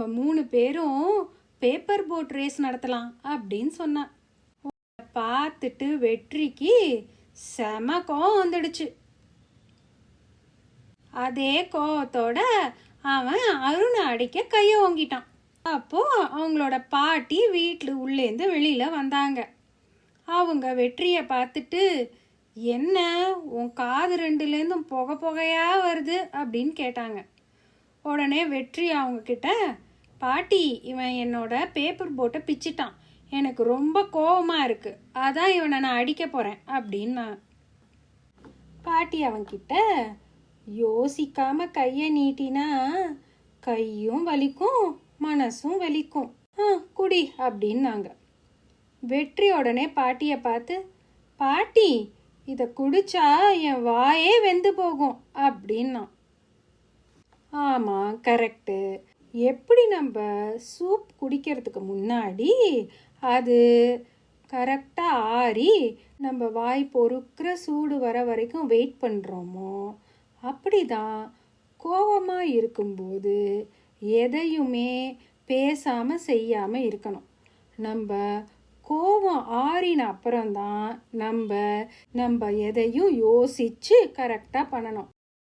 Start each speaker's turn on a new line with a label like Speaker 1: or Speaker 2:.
Speaker 1: நம்ம மூணு பேரும் பேப்பர் போட் ரேஸ் நடத்தலாம் அப்படின்னு சொன்னான். பார்த்துட்டு வெற்றிக்கு செம கோவம் வந்துடுச்சு. அதே கோவத்தோட அவன் அருணை அடிக்க கையை ஓங்கிட்டான். அப்போ அவங்களோட பாட்டி வீட்டில் உள்ளேந்து வெளியில் வந்தாங்க. அவங்க வெற்றியை பார்த்துட்டு என்ன உன் காது ரெண்டுலேருந்தும் புகை புகையாக வருது? அப்படின்னு கேட்டாங்க. உடனே வெற்றி அவங்கக்கிட்ட பாட்டி இவன் என்னோட பேப்பர் போட்டை பிச்சிட்டான். எனக்கு ரொம்ப கோபமாக இருக்குது அதான் இவனை நான் அடிக்க போகிறேன் அப்படின்னா. பாட்டி அவன்கிட்ட யோசிக்காம கையை நீட்டினா கையும் வலிக்கும் மனசும் வலிக்கும். ஆ குடி அப்படின்னாங்க. வெற்றி உடனே பாட்டியை பார்த்து பாட்டி இதை குடிச்சா என் வாயே வெந்து போகும் அப்படின்னான் ஆமாம் கரெக்டு எப்படி நம்ம சூப் குடிக்கிறதுக்கு முன்னாடி அது கரெக்டாக ஆறி நம்ம வாய் பொறுக்கிற சூடு வர வரைக்கும் வெயிட் பண்ணுறோமோ அப்படிதான் கோவமாக இருக்கும்போது எதையுமே பேசாமல் செய்யாமல் இருக்கணும். நம்ம கோவம் ஆறின அப்புறம்தான் நம்ம நம்ம எதையும் யோசித்து கரெக்டாக பண்ணணும்.